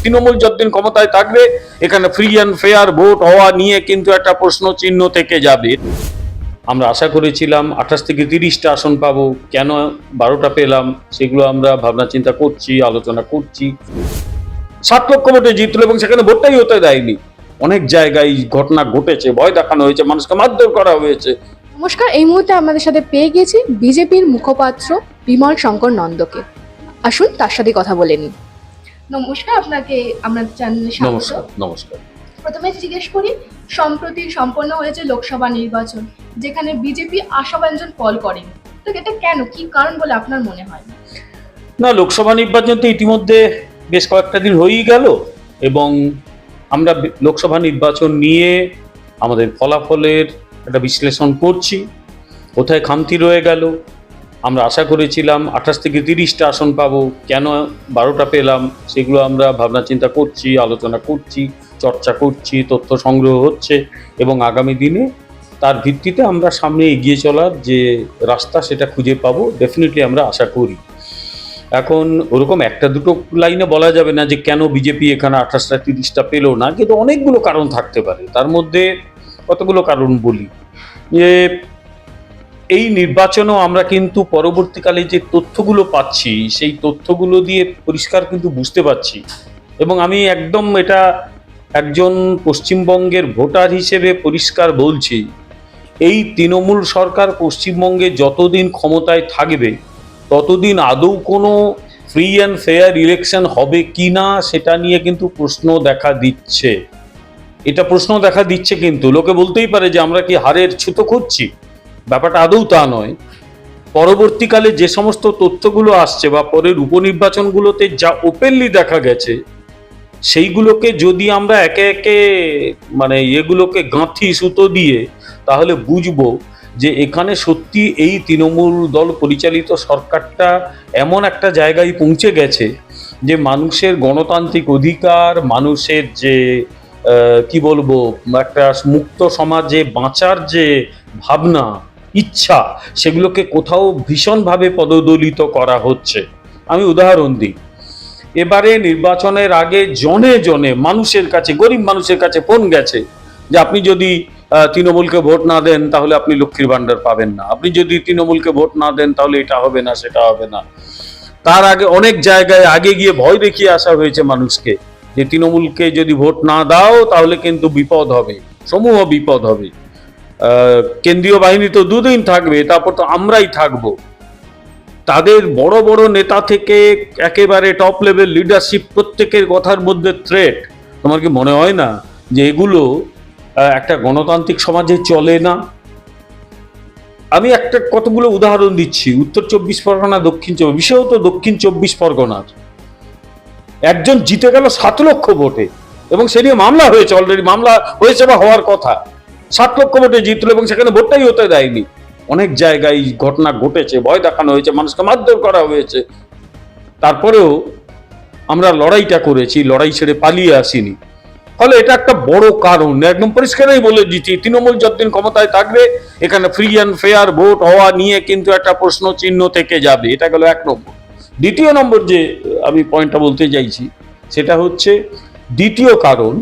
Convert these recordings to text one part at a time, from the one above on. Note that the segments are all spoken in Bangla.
তৃণমূল যতদিন ক্ষমতায় থাকবে, এখানে ফ্রি অ্যান্ড ফেয়ার ভোট হওয়া নিয়ে কিন্তু একটা প্রশ্ন চিহ্ন থেকে যাবে। আমরা আশা করেছিলাম আঠাশ থেকে তিরিশটা আসন পাবো, কেন বারোটা পেলাম, সেগুলো আমরা ভাবনা চিন্তা করছি, আলোচনা করছি। সাত লক্ষ ভোটে জিতলো এবং সেখানে ভোটটাই হতে দেয়নি। অনেক জায়গায় ঘটনা ঘটেছে, ভয় দেখানো হয়েছে, মানুষকে মারধর করা হয়েছে। নমস্কার, এই মুহূর্তে আমাদের সাথে পেয়ে গেছি বিজেপির মুখপাত্র বিমল শঙ্কর নন্দকে। আসুন তার সাথে কথা বলে নিন নমস্কার আপনাকে আমরা চ্যানেলে নমস্কার নমস্কার। প্রথমে জিজ্ঞেস করি সম্প্রতি সম্পন্ন হয়েছে লোকসভা নির্বাচন যেখানে বিজেপি আশাব্যঞ্জন ফল করেনি। তো এটা কেন? কি কারণ বলে আপনার মনে হয়? না লোকসভা নির্বাচন তো ইতিমধ্যে বেশ কয়েকটা দিন হয়েই গেল এবং আমরা লোকসভা নির্বাচন নিয়ে আমাদের ফলাফলের একটা বিশ্লেষণ করছি। কোথায় খামতি রয়ে গেল? আমরা আশা করেছিলাম আঠাশ থেকে তিরিশটা আসন পাবো, কেন বারোটা পেলাম সেগুলো আমরা ভাবনা চিন্তা করছি, আলোচনা করছি, চর্চা করছি, তথ্য সংগ্রহ হচ্ছে এবং আগামী দিনে তার ভিত্তিতে আমরা সামনে এগিয়ে চলার যে রাস্তা সেটা খুঁজে পাবো ডেফিনেটলি আমরা আশা করি। এখন ওরকম একটা দুটো লাইনে বলা যাবে না যে কেন বিজেপি এখানে আঠাশটা, তিরিশটা পেল না, কিন্তু অনেকগুলো কারণ থাকতে পারে। তার মধ্যে কতগুলো কারণ বলি? যে এই নির্বাচনও আমরা কিন্তু পরবর্তীকালে যে তথ্যগুলো পাচ্ছি, সেই তথ্যগুলো দিয়ে পরিষ্কার কিন্তু বুঝতে পারছি। এবং আমি একদম এটা একজন পশ্চিমবঙ্গের ভোটার হিসেবে পরিষ্কার বলছি, এই তৃণমূল সরকার পশ্চিমবঙ্গে যতদিন ক্ষমতায় থাকবে, ততদিন আদৌ কোনো ফ্রি অ্যান্ড ফেয়ার ইলেকশন হবে কি না, সেটা নিয়ে কিন্তু প্রশ্ন দেখা দিচ্ছে। এটা প্রশ্ন দেখা দিচ্ছে কিন্তু, লোকে বলতেই পারে যে আমরা কি হারের ছুতো খুঁজছি। ব্যাপারটা আদৌ তা নয়। পরবর্তীকালে যে সমস্ত তথ্যগুলো আসছে বা পরের উপনির্বাচনগুলোতে যা ওপেনলি দেখা গেছে, সেইগুলোকে যদি আমরা একে একে মানে এগুলোকে গাঁথি, সুতো দিয়ে তাহলে বুঝব যে এখানে সত্যি এই তৃণমূল দল পরিচালিত সরকারটা এমন একটা জায়গায় পৌঁছে গেছে যে মানুষের গণতান্ত্রিক অধিকার, মানুষের যে কি বলব, একটা মুক্ত সমাজে বাঁচার যে ভাবনা ইচ্ছা, সেগুলোকে কোথাও ভীষণভাবে পদদলিত করা হচ্ছে। আমি উদাহরণ দিই। এবারে নির্বাচনের আগে জনে জনে মানুষের কাছে, গরিব মানুষের কাছে ফোন গেছে যে আপনি যদি তৃণমূলকে ভোট না দেন তাহলে আপনি লক্ষ্মীর ভাণ্ডার পাবেন না। আপনি যদি তৃণমূলকে ভোট না দেন তাহলে এটা হবে না, সেটা হবে না। তার আগে অনেক জায়গায় আগে গিয়ে ভয় দেখিয়ে আসা হয়েছে মানুষকে যে তৃণমূলকে যদি ভোট না দাও তাহলে কিন্তু বিপদ হবে, সমূহ বিপদ হবে। কেন্দ্রীয় বাহিনী তো দুদিন থাকবে, তারপর তো আমরাই থাকব। তাদের বড় বড় নেতা থেকে একেবারে টপ লেভেল লিডারশিপ প্রত্যেকের কথার মধ্যে থ্রেট তোমার কি মনে হয় না যে এগুলো একটা গণতান্ত্রিক সমাজে চলে না? আমি একটা কতগুলো উদাহরণ দিচ্ছি। উত্তর চব্বিশ পরগনা, দক্ষিণ চব্বিশ বিশেষত দক্ষিণ চব্বিশ পরগনার। একজন জিতে গেল সাত লক্ষ ভোটে, এবং সে নিয়ে মামলা হয়েছে অলরেডি মামলা হয়েছে বা হওয়ার কথা। সাত লক্ষ ভোটে জিতলো এবং সেখানে ভোটটাই হতে দেয়নি। অনেক জায়গায় ঘটনা ঘটেছে, ভয় দেখানো হয়েছে, মানুষকে মারধর করা হয়েছে। তারপরেও আমরা লড়াইটা করেছি, লড়াই ছেড়ে পালিয়ে আসিনি। ফলে এটা একটা বড় কারণ, একদম পরিষ্কারই বলে দিচ্ছি তৃণমূল যতদিন ক্ষমতায় থাকবে, এখানে ফ্রি অ্যান্ড ফেয়ার ভোট হওয়া নিয়ে কিন্তু একটা প্রশ্ন চিহ্ন থেকে যাবে, এটা গেল এক নম্বর। দ্বিতীয় নম্বর যে আমি পয়েন্টটা বলতে চাইছি, সেটা হচ্ছে দ্বিতীয় কারণ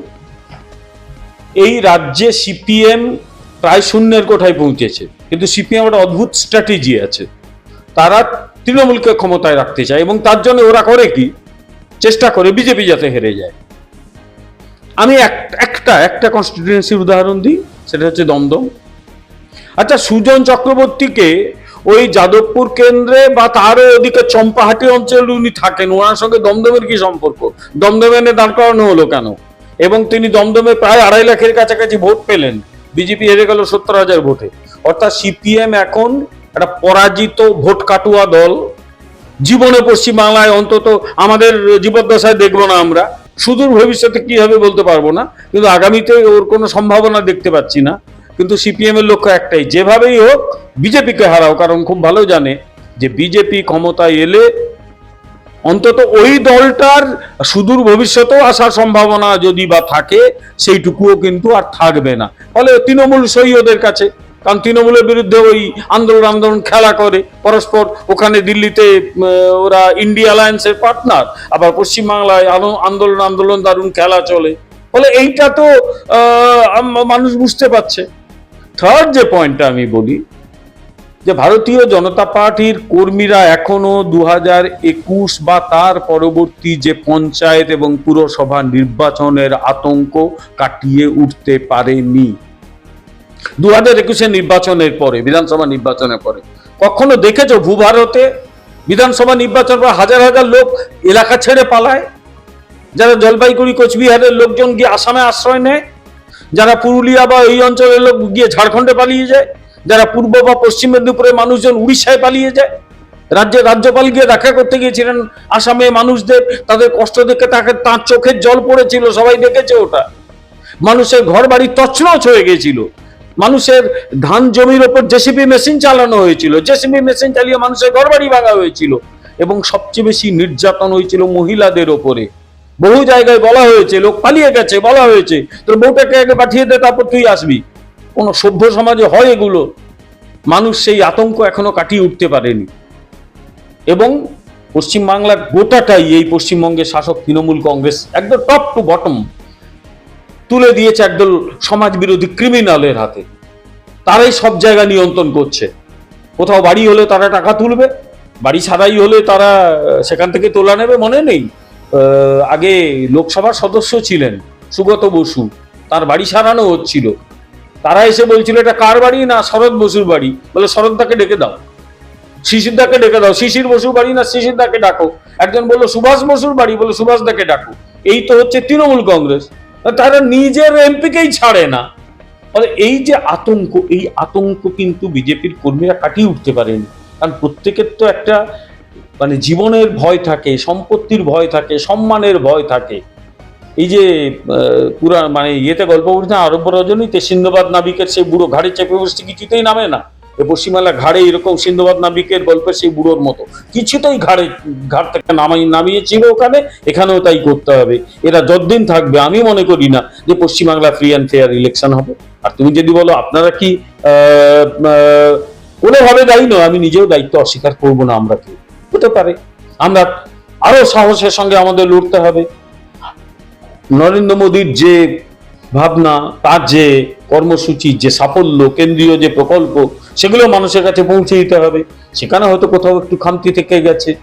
এই রাজ্যে সিপিএম প্রায় শূন্যের কোঠায় পৌঁছেছে। কিন্তু সিপিএম একটা অদ্ভুত স্ট্র্যাটেজি আছে। তারা তৃণমূলকে ক্ষমতায় রাখতে চায় এবং তার জন্য ওরা করে কি? চেষ্টা করে বিজেপি যাতে হেরে যায়। আমি এক- একটা একটা কনস্টিটিউয়েন্সির উদাহরণ দিই, সেটা হচ্ছে দমদম। আচ্ছা সুজন চক্রবর্তীকে ওই যাদবপুর কেন্দ্রে বা তারও ওদিকে চম্পাহাটি অঞ্চলে উনি থাকেন, ওনার সঙ্গে দমদমের কি সম্পর্ক? দমদমে এনে দাঁড় করানো হলো কেন? এবং তিনি দমদমে প্রায় আড়াই লাখের কাছাকাছি ভোট পেলেন। বিজেপি হেরে গেল সত্তর হাজার ভোটে। অর্থাৎ সিপিএম এখন একটা পরাজিত ভোট কাটুয়া দল। জীবনে পশ্চিমবাংলায় অন্তত আমাদের জীবদ্দশায় দেখব না আমরা। সুদূর ভবিষ্যতে কি হবে বলতে পারব না। কিন্তু আগামীতে ওর কোনো সম্ভাবনা দেখতে পাচ্ছি না। কিন্তু সিপিএম এর লক্ষ্য একটাই, যেভাবেই হোক বিজেপিকে হারাও। কারণ খুব ভালো জানে যে বিজেপি ক্ষমতায় এলে অন্তত ওই দলটার সুদূর ভবিষ্যতেও আসার সম্ভাবনা যদি বা থাকে, সেইটুকুও কিন্তু আর থাকবে না। ফলে তৃণমূল সই ওদের কাছে, কারণ তৃণমূলের বিরুদ্ধে ওই আন্দোলন আন্দোলন খেলা করে। পরস্পর ওখানে দিল্লিতে ওরা ইন্ডিয়া অ্যালায়েন্সের পার্টনার, আবার পশ্চিমবাংলায় আন্দোলন আন্দোলন দারুণ খেলা চলে। ফলে এইটা তো মানুষ বুঝতে পারছে। থার্ড যে পয়েন্টটা আমি বলি যে ভারতীয় জনতা পার্টির কর্মীরা এখনও দু একুশ বা তার পরবর্তী যে পঞ্চায়েত এবং পুরসভা নির্বাচনের আতঙ্ক কাটিয়ে উঠতে পারেনি। দু হাজার একুশে নির্বাচনের পরে, বিধানসভা নির্বাচনের পরে। কখনো দেখেছ ভূভারতে বিধানসভা নির্বাচন পর হাজার হাজার লোক এলাকা ছেড়ে পালায়? যারা জলপাইগুড়ি, কোচবিহারের লোকজন গিয়ে আসামে আশ্রয় নেয়? যারা পুরুলিয়া বা এই অঞ্চলের লোক গিয়ে ঝাড়খণ্ডে পালিয়ে যায়? যারা পূর্ব বা পশ্চিম মেদিনীপুরের মানুষজন উড়িষ্যায় পালিয়ে যায় রাজ্যের রাজ্যপাল গিয়ে দেখা করতে গিয়েছিলেন আসামে মানুষদের, তাদের কষ্ট দেখে তাকে তার চোখের জল পড়েছিল, সবাই দেখেছে ওটা। মানুষের ঘর বাড়ি তছনছ হয়ে গেছিল মানুষের ধান জমির ওপর জেসিবি মেশিন চালানো হয়েছিল, জেসিবি মেশিন চালিয়ে মানুষের ঘর বাড়ি ভাঙা হয়েছিল এবং সবচেয়ে বেশি নির্যাতন হয়েছিল মহিলাদের ওপরে। বহু জায়গায় বলা হয়েছে, লোক পালিয়ে গেছে, বলা হয়েছে, তোর বউটাকে আগে পাঠিয়ে দে, তারপর তুই আসবি। কোন সভ্য সমাজে হয় এগুলো, মানুষ সেই আতঙ্ক এখনও কাটিয়ে উঠতে পারেনি। এবং পশ্চিমবাংলার গোটাটাই এই পশ্চিমবঙ্গের শাসক তৃণমূল কংগ্রেস একদম টপ টু বটম তুলে দিয়েছে একদল সমাজ বিরোধী ক্রিমিনালের হাতে। তারাই সব জায়গা নিয়ন্ত্রণ করছে। কোথাও বাড়ি হলে তারা টাকা তুলবে, বাড়ি ছাড়াই হলে তারা সেখান থেকে তোলা নেবে, মনে নেই। আগে লোকসভার সদস্য ছিলেন সুগত বসু, তার বাড়ি সারানো হচ্ছিল। তারা এসে বলছিল, এটা কার বাড়ি? না, শরৎ বসুর বাড়ি। বলে, শরৎদাকে ডেকে দাও। শিশিরদাকে ডেকে দাও। শিশির বসুর বাড়ি না, শিশিরদাকে ডাকো। একজন বলল, সুভাষ বসুর বাড়ি। বলে, সুভাষদাকে ডাকো। এই তো হচ্ছে তৃণমূল কংগ্রেস। তারা নিজের এমপিকেই ছাড়ে না। এই যে আতঙ্ক, এই আতঙ্ক কিন্তু বিজেপির কর্মীরা কাটিয়ে উঠতে পারেনি। কারণ প্রত্যেকের তো একটা মানে জীবনের ভয় থাকে, সম্পত্তির ভয় থাকে, সম্মানের ভয় থাকে। এই যে পুরা মানে ইয়েতে গল্প বলছে আরব্য রজনীতে সিন্ধবাদ নাবিকের সেই বুড়ো ঘাড়ে চেপে বসছে, কিছুতেই নামে না। পশ্চিমবাংলা ঘাড়ে এরকম সিন্ধবাদ নাবিকের গল্পের সেই বুড়োর মতো। কিছুতেই ঘাড়ে ঘাট থেকে নামাই, নামিয়েছিল ওখানে, এখানেও তাই করতে হবে। এরা যতদিন থাকবে, আমি মনে করি না যে Paschimbangla free and fair election হবে। আর তুমি যদি বলো, আপনারা কি কোনোভাবে দায়ী নয়, আমি নিজেও দায়িত্ব অস্বীকার করব না আমরা কেউ। হতে পারে। আমরা আরও সাহসের সঙ্গে আমাদের লড়তে হবে। নরেন্দ্র মোদীর যে ভাবনা তার যে কর্মসূচি যে সাফল্য কেন্দ্রীয় যে প্রকল্প সেগুলো মানুষের কাছে পৌঁছে দিতে হবে। সেখানে হয়তো কোথাও একটু খামতি থেকে গেছে।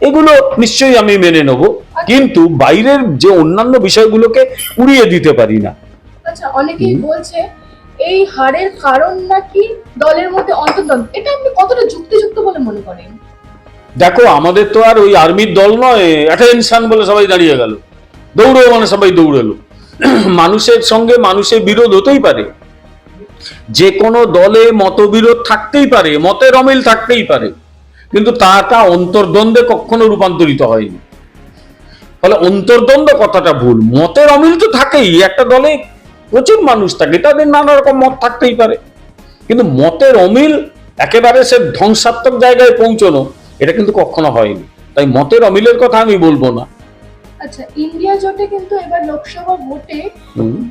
এগুলো নিশ্চয়ই আমি মেনে নেব। কিন্তু বাইরের যে অন্যান্য বিষয়গুলোকে উড়িয়ে দিতে পারি না। আচ্ছা অনেকেই বলছে এই হারের কারণ নাকি দলের মধ্যে অন্তর্দ্বন্দ্ব? এটা আপনি কতটা যুক্তিযুক্ত বলে মনে করেন? দেখো আমাদের তো আর ওই আর্মির দল নয় অ্যাটেনশন বলে সবাই দাঁড়িয়ে গেল। দৌড়ো মানে সবাই দৌড়ালো। মানুষের সঙ্গে মানুষের বিরোধ হতেই পারে। যে কোনো দলে মতবিরোধ থাকতেই পারে, মতের অমিল থাকতেই পারে। কিন্তু তাটা অন্তর্দ্বন্দ্বে কখনো রূপান্তরিত হয়নি। ফলে অন্তর্দ্বন্দ্ব কথাটা ভুল, মতের অমিল তো থাকেই, একটা দলে প্রচুর মানুষ থাকে তাদের নানা রকম মত থাকতেই পারে। কিন্তু মতের অমিল একেবারে সে ধ্বংসাত্মক জায়গায় পৌঁছনো এটা কিন্তু কখনো হয়নি। তাই মতের অমিলের কথা আমি বলব না। আচ্ছা ইন্ডিয়া জোটে কিন্তু এবার লোকসভা ভোটে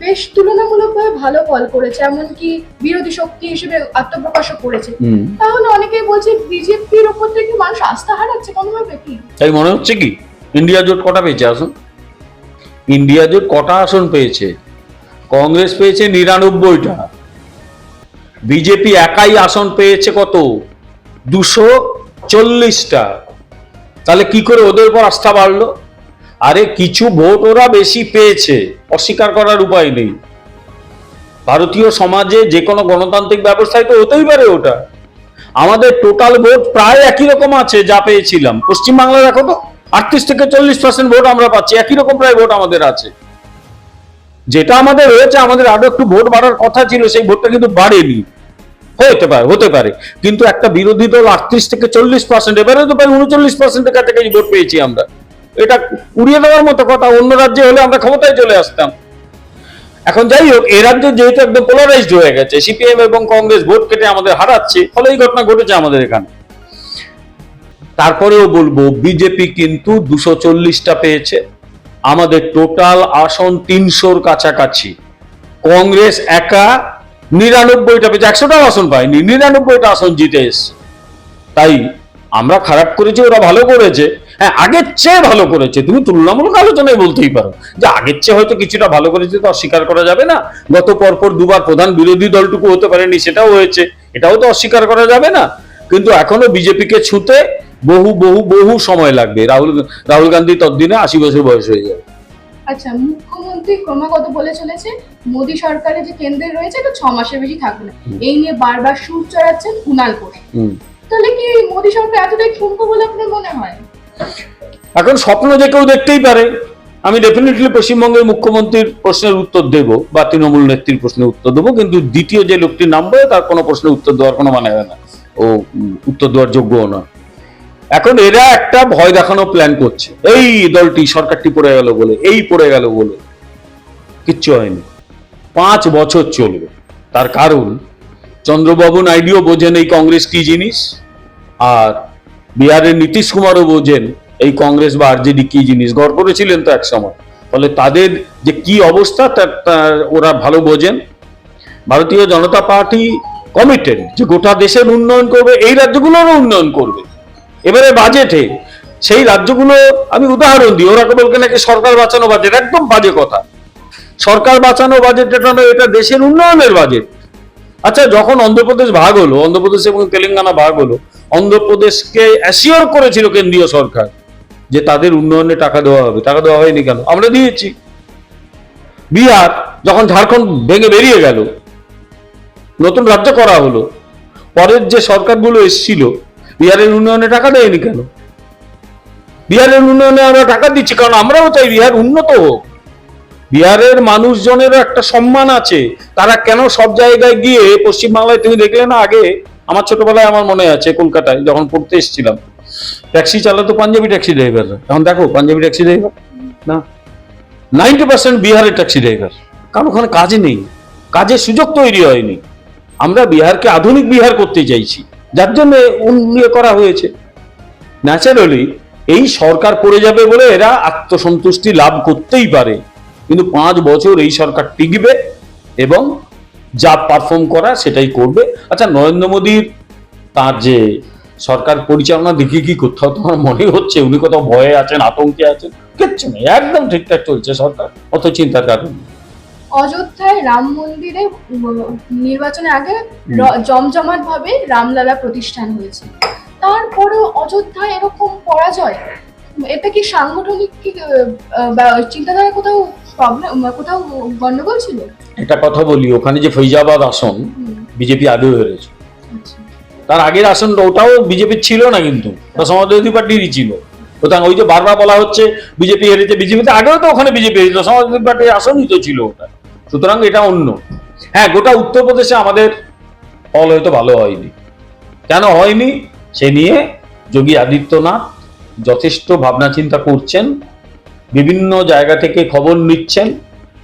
বেশ তুলনামূলকভাবে ভালো ফল করেছে এমনকি বিরোধী শক্তি হিসেবে আত্মপ্রকাশও করেছে। তাহলে অনেকেই বলছে বিজেপির উপর থেকে মানুষ আস্থা হারাচ্ছে কোনোভাবে কি? তাই মনে হচ্ছে কি? ইন্ডিয়া জোট কটা পেয়েছে আসন? ইন্ডিয়া জোট কটা আসন পেয়েছে? কংগ্রেস পেয়েছে নিরানব্বইটা। বিজেপি একাই আসন পেয়েছে কত? দুশো চল্লিশটা। তাহলে কি করে ওদের উপর আস্থা বাড়লো? আরে কিছু ভোট ওরা বেশি পেয়েছে, অস্বীকার করার উপায় নেই। ভারতীয় সমাজে যে কোনো গণতান্ত্রিক ব্যবস্থায় তো হতেই পারে ওটা। আমাদের টোটাল ভোট প্রায় একই রকম আছে যা পেয়েছিলাম। পশ্চিমবাংলা দেখো তো, আটত্রিশ থেকে চল্লিশ পার্সেন্ট ভোট আমরা পাচ্ছি, একই রকম প্রায় ভোট আমাদের আছে। যেটা আমাদের হয়েছে, আমাদের আরও একটু ভোট বাড়ার কথা ছিল, সেই ভোটটা কিন্তু বাড়েনি। হতে পারে হতে পারে। কিন্তু একটা বিরোধী দল আটত্রিশ থেকে চল্লিশ পার্সেন্ট এবারে তো প্রায় উনচল্লিশ পার্সেন্টের কাছাকাছি ভোট পেয়েছি আমরা। এটা উড়িয়ে দেওয়ার মতো কথা, অন্য রাজ্যে হলে আমরা ক্ষমতায় চলে আসতাম। এখন যাই হোক এ রাজ্যে যেহেতু একদম পোলারাইজড হয়ে গেছে সিপিএম এবং কংগ্রেস ভোট কেটে আমাদের হারাচ্ছে, ফলে এই ঘটনা ঘটেছে আমাদের এখানে। তারপরেও বলব বিজেপি কিন্তু দুশো চল্লিশটা পেয়েছে। আমাদের টোটাল আসন তিনশোর কাছাকাছি। কংগ্রেস একা নিরানব্বইটা পেয়েছে, একশোটাও আসন পায়নি, নিরানব্বইটা আসন জিতে এসছে। তাই আমরা খারাপ করেছি ওরা ভালো করেছে। হ্যাঁ আগের চেয়ে ভালো করেছে। তুমি তুলনামূলক আলোচনায় বলতেই পারো। যে আগের চেয়ে হয়তো কিছুটা ভালো করেছে তো অস্বীকার করা যাবে না। গত পরপর দুবার প্রধান বিরোধী দলটুকু হতে পারেনি সেটাও হয়েছে। এটাও তো অস্বীকার করা যাবে না। কিন্তু এখনও বিজেপিকে ছুঁতে বহু বহু বহু সময় লাগবে। রাহুল রাহুল গান্ধী ততদিনে আশি বছর বয়স হয়ে যাবে। আচ্ছা মুখ্যমন্ত্রী ক্রমাগত বলে চলেছে মোদী সরকারের যে কেন্দ্রে রয়েছে এটা ছ মাসের বেশি থাকবে না। এই নিয়ে বারবার সুর চড়াচ্ছেন কুণাল হুম। তাহলে কি মোদী সরকার এতটাই ঠুনকো বলে আপনার মনে হয়? এখন স্বপ্ন যে কেউ দেখতেই পারে, আমি ডেফিনেটলি পশ্চিমবঙ্গের মুখ্যমন্ত্রীর প্রশ্নের উত্তর দেব বা তৃণমূল নেত্রীর প্রশ্নের উত্তর দেবো, কিন্তু দ্বিতীয় যে লোকটি নামবে তার কোনো প্রশ্নের উত্তর দেওয়ার কোনো মানে হয় না। ও উত্তর দেওয়ার যোগ্যও না এখন এরা একটা ভয় দেখানো প্ল্যান করছে। এই দলটি সরকারটি পড়ে গেল বলে, এই পড়ে গেল বলে। কিচ্ছু হয়নি। পাঁচ বছর চলবে। তার কারণ চন্দ্রবাবু নাইডুও বোঝেন এই কংগ্রেস কি জিনিস? আর বিহারের নীতিশ কুমারও বোঝেন এই কংগ্রেস বা আরজেডি কি জিনিস? গড় করেছিলেন তো এক সময় ফলে তাদের যে কি অবস্থা তার ওরা ভালো বোঝেন। ভারতীয় জনতা পার্টি কমিটেড যে গোটা দেশের উন্নয়ন করবে, এই রাজ্যগুলোরও উন্নয়ন করবে। এবারে বাজেটে সেই রাজ্যগুলো, আমি উদাহরণ দিই, ওরা বলকে নাকি সরকার বাঁচানো বাজেট একদম বাজে কথা। সরকার বাঁচানো বাজেট নয়, এটা দেশের উন্নয়নের বাজেট আচ্ছা যখন অন্ধ্রপ্রদেশ ভাগ হলো, অন্ধ্রপ্রদেশ এবং তেলেঙ্গানা ভাগ হলো, অন্ধ্রপ্রদেশকে অ্যাসিওর করেছিল কেন্দ্রীয় সরকার যে তাদের উন্নয়নে টাকা দেওয়া হবে। টাকা দেওয়া হয়নি কেন? আমরা দিয়েছি। বিহার যখন ঝাড়খণ্ড ভেঙে বেরিয়ে গেল, নতুন রাজ্য করা হলো, পরের যে সরকারগুলো এসছিল, বিহারের উন্নয়নে টাকা দেয়নি কেন? বিহারের উন্নয়নে আমরা টাকা দিচ্ছি, কারণ আমরাও চাই বিহার উন্নত হোক। বিহারের মানুষজনেরও একটা সম্মান আছে। তারা কেন সব জায়গায় গিয়ে পশ্চিমবাংলায় তুমি দেখলে না আগে? আমার ছোটবেলায় আমার মনে আছে কলকাতায়, যখন পড়তে এসেছিলাম। ট্যাক্সি চালাতো পাঞ্জাবি ট্যাক্সি ড্রাইভার। এখন দেখো, পাঞ্জাবি ট্যাক্সি ড্রাইভার? না। নাইনটি পার্সেন্ট বিহারের ট্যাক্সি ড্রাইভার। কারণ ওখানে কাজ নেই। কাজের সুযোগ তৈরি হয়নি। আমরা বিহারকে আধুনিক বিহার করতে চাইছি। যার জন্য উন্নয়ন করা হয়েছে। ন্যাচারালি এই সরকার পড়ে যাবে বলে এরা আত্মসন্তুষ্টি লাভ করতেই পারে। কিন্তু পাঁচ বছর এই সরকার টিকবে এবং যা পারফর্ম করা সেটাই করবে। আচ্ছা নরেন্দ্র মোদীর তার যে সরকার পরিচালনা দেখে কি কোথাও তোমার মনে হচ্ছে? উনি কোথাও ভয়ে আছেন আতঙ্কে আছেন? কিচ্ছু নেই একদম ঠিকঠাক চলছে সরকার অত চিন্তার কারণ অযোধ্যায় রাম মন্দিরে নির্বাচনের আগে জমজমাট ভাবে রামলালা প্রতিষ্ঠান হয়েছে। তারপরেও অযোধ্যায় এরকম পরাজয় এটা কি সাংগঠনিক কি চিন্তাধারা কোথাও প্রবলেম কোথাও গন্ডগোল ছিল? একটা কথা বলি ওখানে যে ফৈজাবাদ আসন বিজেপি হেরেছে। আচ্ছা। তার আগের আসনটা ওটাও বিজেপির ছিল না কিন্তু সমাজবাদী পার্টিরই ছিল। সুতরাং ওই যে বারবার বলা হচ্ছে বিজেপি হেরেছে বিজেপিতে আগেও তো ওখানে বিজেপি হেরেছিল সমাজবাদী পার্টির আসনই তো ছিল ওটা। সুতরাং এটা অন্য। হ্যাঁ গোটা উত্তরপ্রদেশে আমাদের ফল হয়তো ভালো হয়নি। কেন হয়নি? সে নিয়ে যোগী আদিত্যনাথ যথেষ্ট ভাবনা চিন্তা করছেন। বিভিন্ন জায়গা থেকে খবর নিচ্ছেন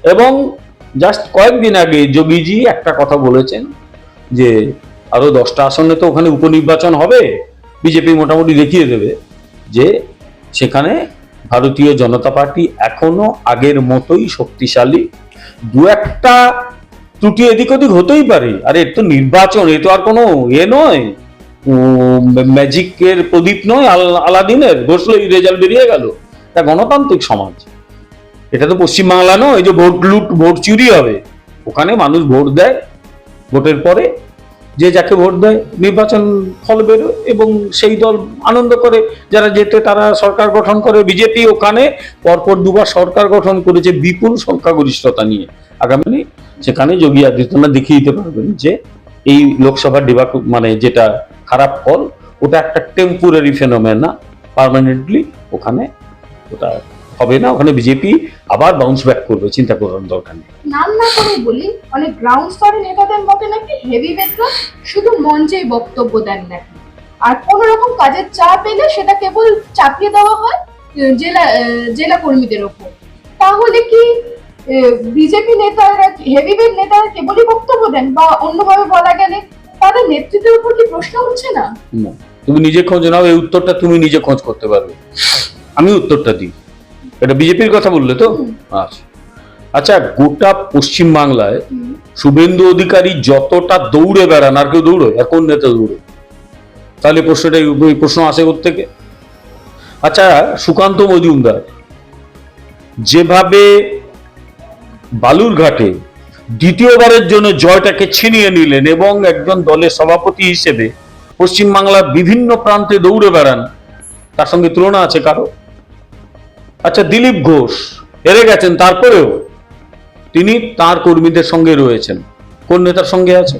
এবং জাস্ট কয়েকদিন আগে যোগীজি একটা কথা বলেছেন যে, আরও দশটা আসনে তো ওখানে উপনির্বাচন হবে, বিজেপি মোটামুটি দেখিয়ে দেবে যে, সেখানে ভারতীয় জনতা পার্টি এখনও আগের মতোই শক্তিশালী। দু একটা ত্রুটি এদিক ওদিক হতেই পারে, আরে এর তো নির্বাচন, এ তো আর কোনো এ নয়। ম্যাজিকের প্রদীপ নয়, আল- আলাদিনের, ঘষলেই রেজাল্ট বেরিয়ে গেল। এটা গণতান্ত্রিক সমাজ। এটা তো পশ্চিমবাংলা নয় যে ভোট লুট, ভোট চুরি হবে। ওখানে মানুষ ভোট দেয়, ভোটের পরে যে যাকে ভোট দেয়, নির্বাচন ফল বেরোয় এবং সেই দল আনন্দ করে। যারা যেতে তারা সরকার গঠন করে। বিজেপি ওখানে পরপর দুবার সরকার গঠন করেছে বিপুল সংখ্যাগরিষ্ঠতা নিয়ে। আগামী সেখানে যোগী আদিত্যনাথ দেখিয়ে দিতে পারবেন যে এই লোকসভার ডিবা মানে যেটা খারাপ ফল, ওটা একটা টেম্পোরারি ফেনোমেনা পার্মানেন্টলি ওখানে ওটা হবে না। ওখানে বিজেপি আবার বাউন্স ব্যাক করবে চিন্তা করার দরকার নেই। নাম না করে বলি অনেক গ্রাউন্ড স্তরে নেতাদের মতে নাকি হেভি বেটরা শুধু মঞ্চেই বক্তব্য দেন নাকি আর কোনো রকম কাজের চাপ এলে সেটা কেবল চাপিয়ে দেওয়া হয় জেলা জেলা কর্মীদের ওপর। তাহলে কি বিজেপি নেতারা হেভি বেট নেতারা কেবলই বক্তব্য দেন বা অন্যভাবে বলা গেলে তাদের নেতৃত্বের উপর কি প্রশ্ন উঠছে না? না। তুমি নিজে খোঁজ নাও এই উত্তরটা তুমি নিজে খোঁজ করতে পারবে। আমি উত্তরটা দিই। এটা বিজেপির কথা বললে তো? আচ্ছা। আচ্ছা গোটা পশ্চিম বাংলায় শুভেন্দু অধিকারী যতটা দৌড়ে বেড়ান আর কেউ দৌড়ে আর কোন নেতা দৌড়ে তাহলে প্রশ্নটা প্রশ্ন আসে ওর থেকে আচ্ছা সুকান্ত মজুমদার যেভাবে বালুরঘাটে দ্বিতীয়বারের জন্য জয়টাকে ছিনিয়ে নিলেন এবং একজন দলের সভাপতি হিসেবে পশ্চিমবাংলার বিভিন্ন প্রান্তে দৌড়ে বেড়ান তার সঙ্গে তুলনা আছে কারও? আচ্ছা দিলীপ ঘোষ হেরে গেছেন, তারপরেও তিনি তার কর্মীদের সঙ্গে রয়েছেন। কোন নেতার সঙ্গে আছে?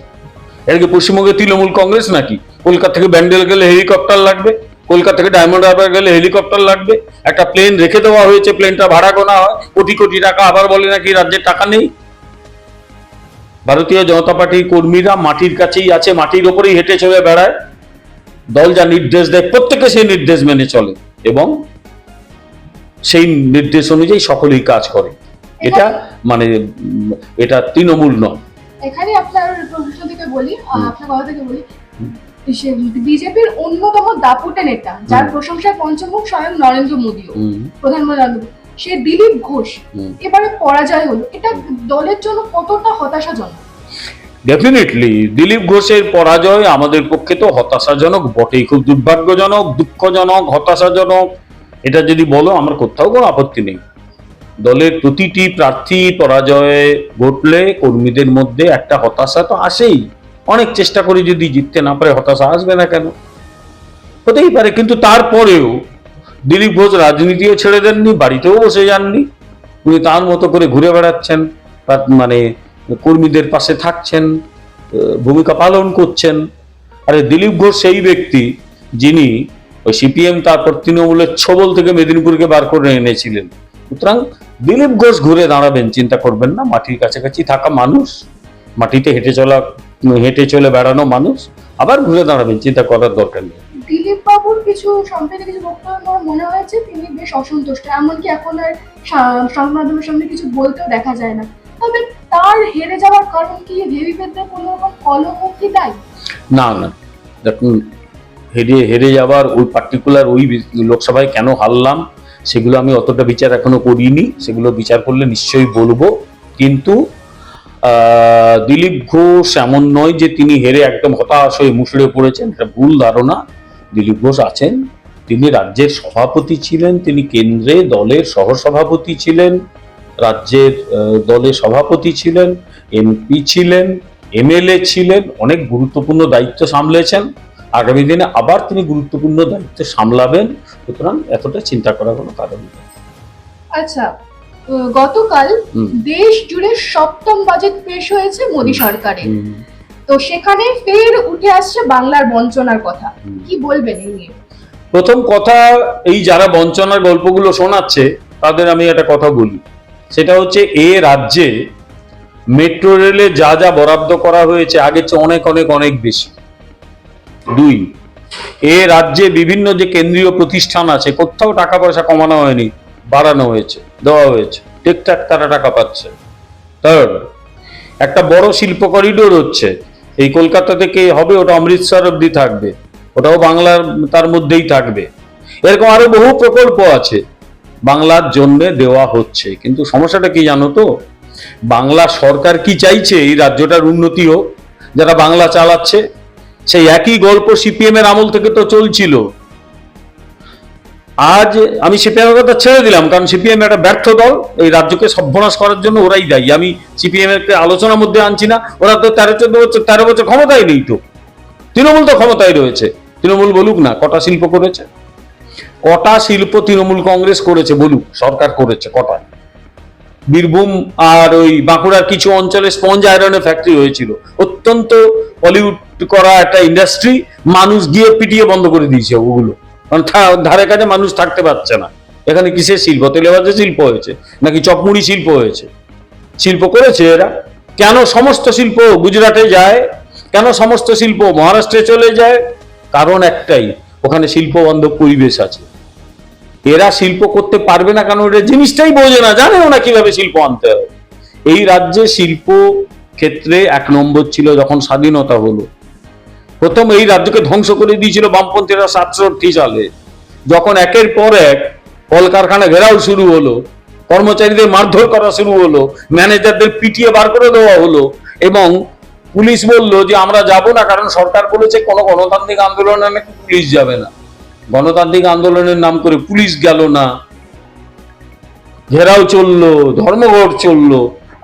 এর কি পশ্চিমবঙ্গে তৃণমূল কংগ্রেস নাকি? কলকাতা থেকে ব্যান্ডেল গেলে হেলিকপ্টার লাগবে, কলকাতা থেকে ডায়মন্ড হারবার গেলে হেলিকপ্টার লাগবে, একটা প্লেন রেখে দেওয়া হয়েছে, প্লেনটা ভাড়া গোনা হয়, কোটি কোটি টাকা আবার বলে নাকি রাজ্যের টাকা নেই। ভারতীয় জনতা পার্টির কর্মীরা মাটির কাছেই আছে, মাটির ওপরেই হেঁটে চলে বেড়ায়। দল যা নির্দেশ দেয়, প্রত্যেকে সেই নির্দেশ মেনে চলে এবং সেই নির্দেশ অনুযায়ী সকলেই কাজ করে। এটা মানে এটা তৃণমূল নয়। এখানে আপনার প্রশ্ন থেকে বলি আপনার কথা থেকে বলি বিজেপির অন্যতম দাপুটে নেতা যার প্রশংসায় পঞ্চমুখ স্বয়ং নরেন্দ্র মোদীও প্রধানমন্ত্রী নরেন্দ্র সে দিলীপ ঘোষ এবারে পরাজয় হলো। এটা দলের জন্য কতটা হতাশাজনক? ডেফিনেটলি দিলীপ ঘোষের পরাজয় আমাদের পক্ষে তো হতাশাজনক বটেই। খুব দুর্ভাগ্যজনক দুঃখজনক হতাশাজনক। এটা যদি বলো, আমার কোথাও কোনো আপত্তি নেই। দলের প্রতিটি প্রার্থী পরাজয়ে ঘটলে কর্মীদের মধ্যে একটা হতাশা তো আসেই। অনেক চেষ্টা করে যদি জিততে না পারে, হতাশা আসবে না কেন? হতেই পারে, কিন্তু তারপরেও দিলীপ ঘোষ রাজনীতিও ছেড়ে দেননি, বাড়িতেও বসে যাননি। উনি তার মতো করে ঘুরে বেড়াচ্ছেন মানে কর্মীদের পাশে থাকছেন ভূমিকা পালন করছেন। আরে, দিলীপ ঘোষ সেই ব্যক্তি যিনি ওই সিপিএম তারপর তৃণমূলের ছবল থেকে মেদিনীপুরকে বার করে এনেছিলেন। সুতরাং দিলীপ ঘোষ ঘুরে দাঁড়াবেন চিন্তা করবেন না মাটির কাছাকাছি থাকা মানুষ মাটিতে হেঁটে চলা হেঁটে চলে বেড়ানো মানুষ আবার ঘুরে দাঁড়াবেন চিন্তা করার দরকার নেই। দিলীপ বাবুর কিছু সম্প্রতি কিছু বক্তব্য মনে হয়েছে তিনি বেশ অসন্তুষ্ট এমনকি এখন আর সামনে কিছু বলতেও দেখা যায় না। তবে তার হেরে যাওয়ার কারণ কি দেবী পেতে কোনো রকম কি দায় না না দেখুন হেরে হেরে যাওয়ার ওই পার্টিকুলার ওই লোকসভায় কেন হারলাম, সেগুলো আমি অতটা বিচার এখনও করিনি, সেগুলো বিচার করলে নিশ্চয়ই বলব। কিন্তু দিলীপ ঘোষ এমন নয় যে তিনি হেরে একদম হতাশ হয়ে মুসড়ে পড়েছেন, এটা ভুল ধারণা। দিলীপ ঘোষ আছেন, তিনি রাজ্যের সভাপতি ছিলেন, তিনি কেন্দ্রে দলের সহসভাপতি ছিলেন, রাজ্যের দলের সভাপতি ছিলেন, এমপি ছিলেন, এমএলএ ছিলেন, অনেক গুরুত্বপূর্ণ দায়িত্ব সামলেছেন। আগামী দিনে আবার তিনি গুরুত্বপূর্ণ দায়িত্ব সামলাবেন। সুতরাং এতটা চিন্তা করার কোনো কারণ নেই। আচ্ছা গতকাল দেশ জুড়ে সপ্তম বাজেট পেশ হয়েছে মোদী সরকারের। তো সেখানে ফের উঠে আসছে বাংলার বঞ্চনার কথা। কি বলবেন এই নিয়ে? প্রথম কথা এই যারা বঞ্চনার গল্পগুলো শোনাচ্ছে তাদের আমি একটা কথা বলি। সেটা হচ্ছে এ রাজ্যে মেট্রো রেলে যা যা বরাদ্দ করা হয়েছে আগের চেয়ে অনেক অনেক অনেক বেশি। দুই, এ রাজ্যে বিভিন্ন যে কেন্দ্রীয় প্রতিষ্ঠান আছে, কোথাও টাকা পয়সা কমানো হয়নি, বাড়ানো হয়েছে, দেওয়া হয়েছে, ঠিকঠাক তারা টাকা পাচ্ছে। থার্ড একটা বড় শিল্প করিডোর হচ্ছে, এই কলকাতা থেকে হবে ওটা অমৃতসর অব্দি থাকবে, ওটাও বাংলার, তার মধ্যেই থাকবে। এরকম আরও বহু প্রকল্প আছে, বাংলার জন্য দেওয়া হচ্ছে, কিন্তু সমস্যাটা কি জানো তো? বাংলা সরকার কি চাইছে এই রাজ্যটার উন্নতি হোক, যারা বাংলা চালাচ্ছে সেই একই গল্প সিপিএম এর আমল থেকে তো চলছিল। আজ আমি সিপিএম এর কথা ছেড়ে দিলাম, কারণ সিপিএম একটা ব্যর্থ দল, এই রাজ্যকে সর্বনাশ করার জন্য ওরাই দায়ী। আমি সিপিএম এর আলোচনার মধ্যে আনছি না, ওরা তো তেরো, চোদ্দ বছর, তেরো বছর ক্ষমতায় নেই তো। তৃণমূল তো ক্ষমতায় রয়েছে। তৃণমূল বলুক না, কটা শিল্প করেছে? কটা শিল্প তৃণমূল কংগ্রেস করেছে বলুক, সরকার করেছে কটা? বীরভূম আর ওই বাঁকুড়ার কিছু অঞ্চলে স্পঞ্জ আয়রনের ফ্যাক্টরি হয়েছিল। অত্যন্ত পলিউড করা একটা ইন্ডাস্ট্রি মানুষ গিয়ে পিটিয়ে বন্ধ করে দিয়েছে ওগুলো। ধারে কাছে মানুষ থাকতে পারছে না। এখানে কিসের শিল্প? তেলেবাজে শিল্প হয়েছে, নাকি চপমুড়ি শিল্প হয়েছে? শিল্প করেছে এরা। কেন সমস্ত শিল্প গুজরাটে যায়? কেন সমস্ত শিল্প মহারাষ্ট্রে চলে যায়? কারণ একটাই, ওখানে শিল্প বান্ধব পরিবেশ আছে। এরা শিল্প করতে পারবে না কারণ ওরা জিনিসটাই বোঝে না জানেও না কীভাবে শিল্প আনতে হবে এই রাজ্যে শিল্প ক্ষেত্রে এক নম্বর ছিল যখন স্বাধীনতা হলো। প্রথম এই রাজ্যকে ধ্বংস করে দিয়েছিল বামপন্থীরা সাতষট্টি সালে। যখন একের পর এক কলকারখানা ঘেরাও শুরু হলো, কর্মচারীদের মারধর করা শুরু হলো, ম্যানেজারদের পিটিয়ে বার করে দেওয়া হলো এবং পুলিশ বলল যে, আমরা যাব না কারণ সরকার বলেছে কোনো গণতান্ত্রিক আন্দোলনে নাকি পুলিশ যাবে না। গণতান্ত্রিক আন্দোলনের নাম করে পুলিশ গেল না। ঘেরাও চলল, ধর্মঘট চলল,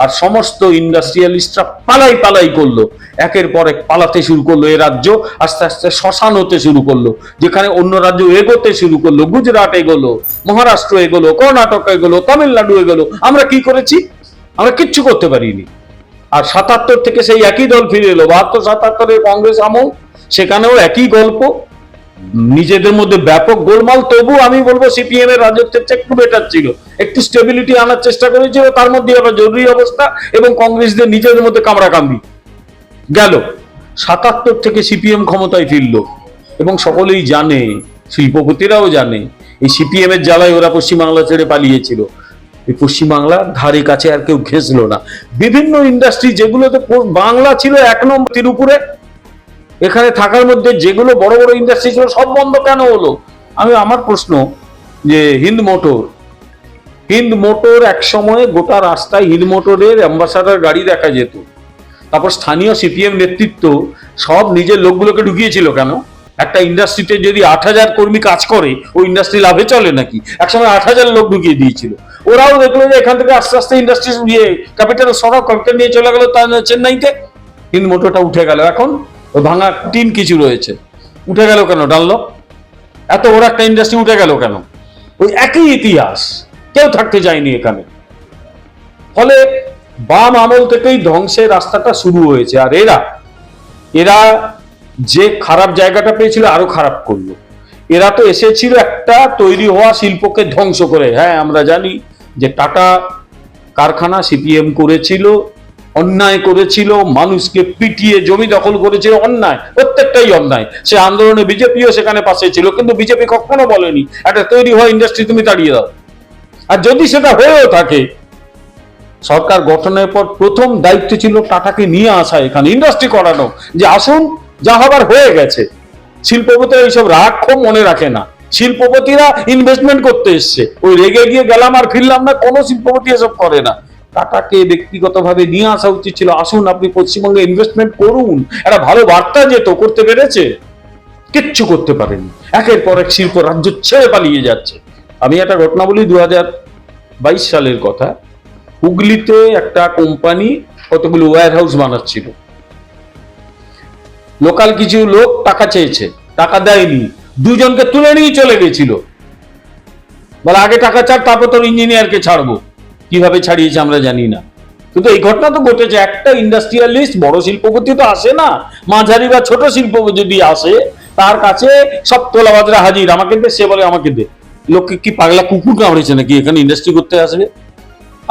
আর সমস্ত ইন্ডাস্ট্রিয়ালিস্টরা পালাই পালাই করল। একের পর এক পালাতে শুরু করল এ রাজ্য, আস্তে আস্তে শ্মশান হতে শুরু করল, যেখানে অন্য রাজ্য এগোতে শুরু করল, গুজরাট এগোলো, মহারাষ্ট্র এগোলো, কর্ণাটক এগোলো, তামিলনাড়ু এগোলো। আমরা কি করেছি? আমরা কিচ্ছু করতে পারিনি। আর সাতাত্তর থেকে সেই একই দল ফিরে এলো, বাহাত্তর সাতাত্তরের কংগ্রেস আমল, সেখানেও একই গল্প। নিজেদের মধ্যে ব্যাপক গোলমাল, তবু আমি বলব সিপিএম এর রাজত্বের চেয়ে একটু বেটার ছিল। একটু স্টেবিলিটি আনার চেষ্টা করেছিল তার মধ্যে আবার জরুরি অবস্থা এবং কংগ্রেসদের নিজেদের মধ্যে কামড়াকামড়ি। গেল। সাতাত্তর থেকে সিপিএম ক্ষমতায় ফিরল এবং সকলেই জানে, শিল্পপতিরাও জানে, এই সিপিএম এর জ্বালায় ওরা পশ্চিমবাংলা ছেড়ে পালিয়েছিল। এই পশ্চিমবাংলার ধারে কাছে আর কেউ ঘেঁচলো না। বিভিন্ন ইন্ডাস্ট্রি যেগুলোতে বাংলা ছিল এক নম্বর উপরে এখানে থাকার মধ্যে যেগুলো বড় বড় ইন্ডাস্ট্রি ছিল সব বন্ধ কেন হলো? আমি আমার প্রশ্ন যে হিন্দ মোটর হিন্দ মোটর এক সময় গোটা রাস্তায় হিন্দ মোটরের অ্যাম্বাসাডার গাড়ি দেখা যেত। তারপর স্থানীয় সিপিএম নেতৃত্ব সব নিজের লোকগুলোকে ঢুকিয়েছিল কেন? একটা ইন্ডাস্ট্রিতে যদি আট হাজার কর্মী কাজ করে, ওই ইন্ডাস্ট্রি লাভে চলে নাকি? একসময় আট হাজার লোক ঢুকিয়ে দিয়েছিল। ওরাও দেখল যে এখান থেকে আস্তে আস্তে ইন্ডাস্ট্রি ক্যাপিটাল সরব ক্যাপিটাল নিয়ে চলে গেল তা চেন্নাইতে। হিন্দ মোটরটা উঠে গেল। এখন ওই ভাঙা টিন কিছু রয়েছে। উঠে গেল কেন? ডানলো এত বড় একটা ইন্ডাস্ট্রি উঠে গেল কেন? ওই একই ইতিহাস। কেউ থাকতে যায়নি এখানে। ফলে বাম আমল থেকেই ধ্বংসের রাস্তাটা শুরু হয়েছে। আর এরা এরা যে খারাপ জায়গাটা পেয়েছিল, আরও খারাপ করল। এরা তো এসেছিল একটা তৈরি হওয়া শিল্পকে ধ্বংস করে। হ্যাঁ আমরা জানি যে টাটা কারখানা সিপিএম করেছিল। অন্যায় করেছিল, মানুষকে পিটিয়ে জমি দখল করেছিল, অন্যায়, প্রত্যেকটাই অন্যায়। সে আন্দোলনে বিজেপিও সেখানে পাশে ছিল, কিন্তু বিজেপি কখনো বলেনি, একটা তৈরি হয় ইন্ডাস্ট্রি তুমি তাড়িয়ে দাও। আর যদি সেটা হয়েও থাকে, সরকার গঠনের পর প্রথম দায়িত্ব ছিল টাটাকে নিয়ে আসা এখানে ইন্ডাস্ট্রি করানো, যে আসুন, যা হবার হয়ে গেছে। শিল্পপতিরা এইসব রাগ ক্ষোভ মনে রাখে না। শিল্পপতিরা ইনভেস্টমেন্ট করতে এসছে। ওই রেগে গিয়ে গেলাম আর ফিরলাম না, কোনো শিল্পপতি এসব করে না। টাটাকে ব্যক্তিগতভাবে নিয়ে আসা উচিত ছিল। আসুন, আপনি পশ্চিমবঙ্গে ইনভেস্টমেন্ট করুন। একটা ভালো বার্তা যেত করতে পেরেছে, কিচ্ছু করতে পারেনি। একের পর এক শিল্প রাজ্য ছেড়ে পালিয়ে যাচ্ছে। আমি একটা ঘটনা বলি দু বাইশ সালের কথা। হুগলিতে একটা কোম্পানি কতগুলো ওয়্যার হাউস বানাচ্ছিল। লোকাল কিছু লোক টাকা চেয়েছে, টাকা দেয়নি। দুজনকে তুলে নিয়ে চলে গেছিল। বলে, আগে টাকা ছাড় তারপর তোর ইঞ্জিনিয়ারকে ছাড়বো। কীভাবে ছাড়িয়েছে আমরা জানি না। কিন্তু এই ঘটনা তো ঘটেছে। একটা ইন্ডাস্ট্রিয়ালিস্ট বড় শিল্পপতি তো আসে না। মাঝারি বা ছোট শিল্প যদি আসে, তার কাছে সব তোলাবাজরা হাজির। আমাকে দে, সে বলে আমাকে দে। লোককে কি পাগলা কুকুর কামড়েছে নাকি? এখানে ইন্ডাস্ট্রি করতে আসবে?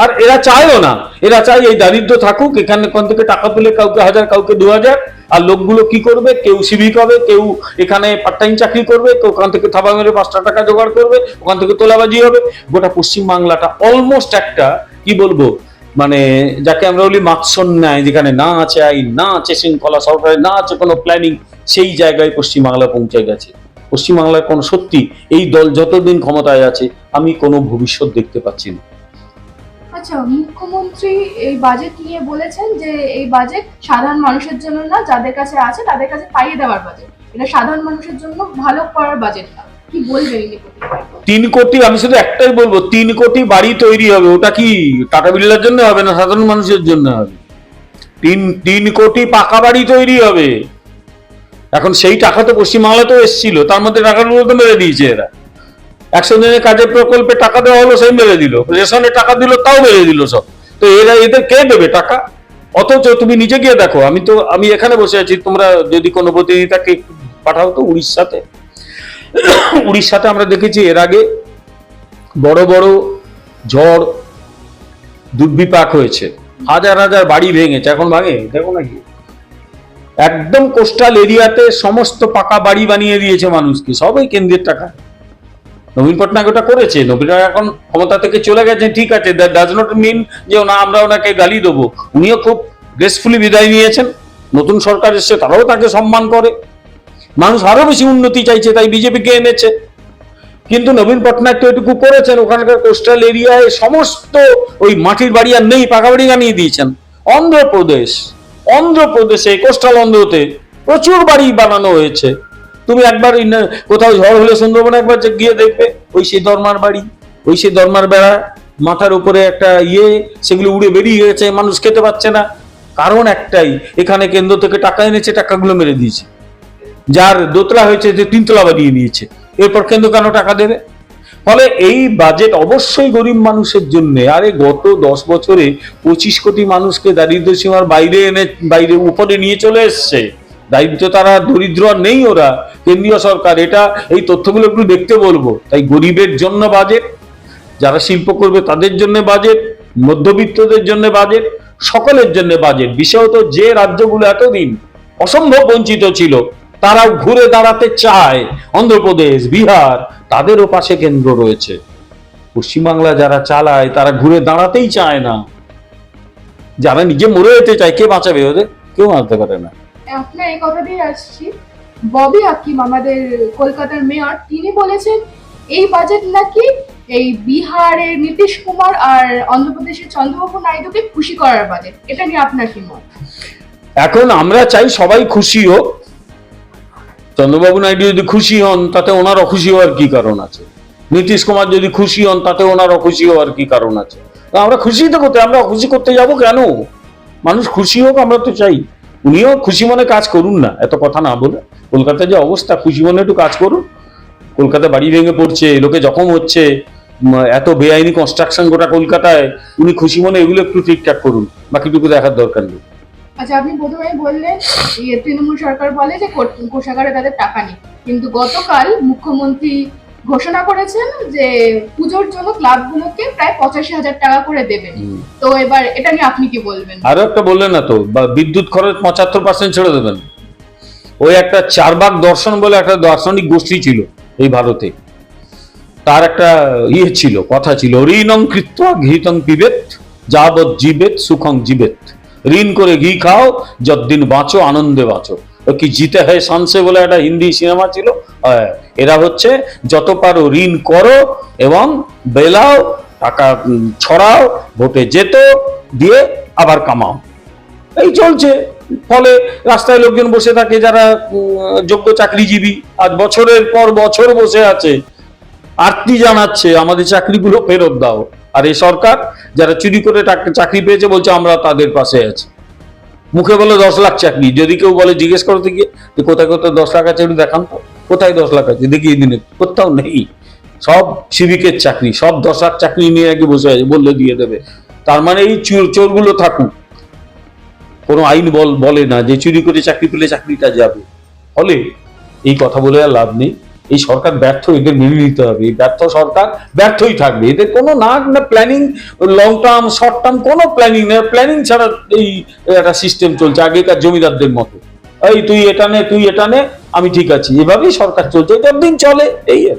আর এরা চায়ও না। এরা চায় এই দারিদ্র থাকুক, এখানে কোন থেকে টাকা তুলে কাউকে হাজার, কাউকে দু হাজার। আর লোকগুলো কি করবে? কেউ সিভিক হবে, কেউ এখানে পার্ট টাইম চাকরি করবে, কেউ ওখান থেকে থাবা মেরে পাঁচটা টাকা জোগাড় করবে, ওখান থেকে তোলাবাজি হবে। গোটা পশ্চিম বাংলাটা অলমোস্ট একটা, কি বলব মানে যাকে আমরা বলি মাকসন ন্যায় যেখানে না আছে আইন, না আছে শৃঙ্খলা সরকারের, না আছে কোনো প্ল্যানিং সেই জায়গায় পশ্চিমবাংলা পৌঁছে গেছে। পশ্চিমবাংলার কোনো সত্যি এই দল যতদিন ক্ষমতায় আছে, আমি কোনো ভবিষ্যৎ দেখতে পাচ্ছি না। আচ্ছা মুখ্যমন্ত্রী এই বাজেট নিয়ে বলেছেন যে এই বাজেট সাধারণ মানুষের জন্য না, যাদের কাছে আছে তাদের কাছে পাইয়ে দেওয়ার বাজেট এটা সাধারণ মানুষের জন্য ভালো করার বাজেট না। কি বলবেন তিন কোটি, আমি শুধু একটাই বলব, তিন কোটি বাড়ি তৈরি হবে, ওটা কি টাটা বিড়লার জন্য হবে না সাধারণ মানুষের জন্য হবে? তিন তিন কোটি পাকা বাড়ি তৈরি হবে। এখন সেই টাকা তো পশ্চিমবাংলাতেও এসেছিল, তার মধ্যে টাকাগুলো তো মেরে দিয়েছে এরা। একশো দিনের কাজের প্রকল্পে টাকা দেওয়া হলো, সেই মেরে দিল। রেশনে টাকা দিল, তাও মেরে দিল সব। তো এরা, এদের কে দেবে টাকা? অথচ তুমি নিজে গিয়ে দেখো, আমি তো, আমি এখানে বসে আছি, তোমরা যদি কোনো প্রতিনিধিতাকে পাঠাও তো উড়িষ্যাতে। উড়িষ্যাতে আমরা দেখেছি এর আগে বড় বড় ঝড় দুর্বিপাক হয়েছে। হাজার হাজার বাড়ি ভেঙেছে, এখন ভাঙে? দেখো নাকি একদম কোস্টাল এরিয়াতে সমস্ত পাকা বাড়ি বানিয়ে দিয়েছে মানুষকে, সবই কেন্দ্রের টাকা। নবীন পটনায়ক ওটা করেছে। নবীন এখন ক্ষমতা থেকে চলে গেছে ঠিক আছে দ্যাট ডাজ নট মিন যে না, আমরা ওনাকে গালি দেবো। উনিও খুব গ্রেসফুলি বিদায় নিয়েছেন। নতুন সরকার এসছে, তারাও তাকে সম্মান করে। মানুষ আরও বেশি উন্নতি চাইছে, তাই বিজেপিকে এনেছে। কিন্তু নবীন পটনায়ক তো এটুকু করেছেন, ওখানকার কোস্টাল এরিয়ায় সমস্ত ওই মাটির বাড়ি আর নেই, পাকা বাড়ি বানিয়ে দিয়েছেন। অন্ধ্রপ্রদেশ, অন্ধ্রপ্রদেশে কোস্টাল অন্ধ্রতে প্রচুর বাড়ি বানানো হয়েছে। তুমি একবার কোথাও ঝড় হলে সুন্দরবনে একবার গিয়ে দেখবে। ওই সেই দরমার বাড়ি, ওই সেই দরমার বেড়া, মাথার উপরে একটা ইয়ে সেগুলো উড়ে বেরিয়ে গেছে, মানুষ খেতে পাচ্ছে না। কারণ একটাই, এখানে কেন্দ্র থেকে টাকা এনেছে, টাকাগুলো মেরে দিয়েছে। যার দোতলা হয়েছে, যে তিনতলা বানিয়ে নিয়েছে। এরপর কেন্দ্র কেন টাকা দেবে? ফলে এই বাজেট অবশ্যই গরিব মানুষের জন্য। আরে গত দশ বছরে পঁচিশ কোটি মানুষকে দারিদ্র সীমার বাইরে এনে, বাইরে উপরে নিয়ে চলে এসছে। দারিদ্র তারা, দরিদ্র নেই ওরা। কেন্দ্রীয় সরকার, এটা এই তথ্যগুলো একটু দেখতে বলব। তাই গরিবের জন্য বাজেট যারা শিল্প করবে তাদের জন্য বাজেট মধ্যবিত্তদের জন্য বাজেট সকলের জন্য বাজেট বিশেষত যে রাজ্যগুলো এতদিন অসম্ভব বঞ্চিত ছিল, তারাও ঘুরে দাঁড়াতে চায়। অন্ধ্রপ্রদেশ, বিহার, তাদেরও পাশে কেন্দ্র রয়েছে। পশ্চিমবাংলা যারা চালায়, তারা ঘুরে দাঁড়াতেই চায় না। যারা নিজে মরে যেতে চায়, কে বাঁচাবে ওদের? কেউ বাঁচতে পারে না। আপনার এই কথা দিয়ে আসছি। ববি হাকিম আমাদের কলকাতার মেয়র, তিনি বলেছেন, এই বাজেট নাকি এই বিহারের নীতিশ কুমার আর অন্ধ্রপ্রদেশের চন্দ্রবাবু নাইডুকে খুশি করার বাজেট এটা নিয়ে আপনার কি মত? এখন আমরা চাই সবাই খুশি হোক। চন্দ্রবাবু নাইডু যদি খুশি হন, তাতে ওনার অখুশি হওয়ার কি কারণ আছে? নীতিশ কুমার যদি খুশি হন, তাতে ওনার অখুশি হওয়ার কি কারণ আছে? আমরা খুশি তো করতে আমরা খুশি করতে যাব কেন? মানুষ খুশি হোক, আমরা তো চাই। উনিও খুশি মনে কাজ করুন না, এত কথা না বলে। কলকাতার যে অবস্থা, খুশি মনে একটু কাজ করুন। কলকাতা বাড়ি ভেঙে পড়ছে, লোকে জখম হচ্ছে এত বেআইনি কনস্ট্রাকশন গোটা কলকাতায়, উনি খুশি মনে এগুলো একটু ঠিকঠাক করুন, বাকিটুকু দেখার দরকার নেই। আচ্ছা আপনি প্রথমে বললেন তৃণমূল সরকার বলে যে কোষাগারে তাদের টাকা নেই। কিন্তু গতকাল মুখ্যমন্ত্রী ঘোষণা করেছেন যে পুজোর জন্য ক্লাবগুলোকে প্রায় পঁচাশি হাজার টাকা করে দেবেন। তো এবার এটা নিয়ে আপনি কি বলবেন? আরও একটা বললেন না তো বিদ্যুৎ খরচ পঁচাত্তর পার্সেন্ট ছেড়ে দেবেন। ওই একটা চারবাগ দর্শন বলে একটা দার্শনিক গোষ্ঠী ছিল এই ভারতে। তার একটা ইয়ে ছিল কথা ছিল ঋণং কৃত্বা ঘৃতং পিবেত যাবৎ জীবেত সুখং জীবেত। ঋণ করে ঘি খাও যতদিন বাঁচো আনন্দে বাঁচো। কি জিতে হয় সানসে বলে একটা হিন্দি সিনেমা ছিল? হ্যাঁ, এরা হচ্ছে যত পারো ঋণ করো এবং বেলাও টাকা ছড়াও ভোটে যেত দিয়ে আবার কামাও। এই চলছে। ফলে রাস্তায় লোকজন বসে থাকে যারা যোগ্য চাকরিজীবী। আজ বছরের পর বছর বসে আছে। আরতি জানাচ্ছে আমাদের চাকরিগুলো ফেরত দাও। আর এই সরকার যারা চুরি করে চাকরি পেয়েছে বলছে আমরা তাদের পাশে আছি। মুখে বলে দশ লাখ চাকরি, যদি কেউ বলে জিজ্ঞেস করতে গিয়ে যে কোথায় কোথায় দশ লাখ আছে দেখান তো, কোথায় দশ লাখ আছে দেখিয়ে দিন। কোথাও নেই। সব সিভিকের চাকরি, সব দশ লাখ চাকরি নিয়ে নাকি বসে আছে, বললে দিয়ে দেবে। তার মানে এই চোর, চোরগুলো থাকুক। কোনো আইন বল, বলে না যে চুরি করে চাকরি পেলে চাকরিটা যাবে। ফলে এই কথা বলে আর লাভ নেই। এই সরকার ব্যর্থ, এদের মেনে নিতে হবে। ব্যর্থ সরকার ব্যর্থই থাকবে। এদের কোনো না planning long term short term কোনো প্ল্যানিং নেই প্ল্যানিং ছাড়া এই একটা সিস্টেম চলছে, আগেকার জমিদারদের মতো। এই তুই এটা নে, তুই এটা নে, আমি ঠিক আছি। এভাবেই সরকার চলছে। যতদিন চলে, এই আর।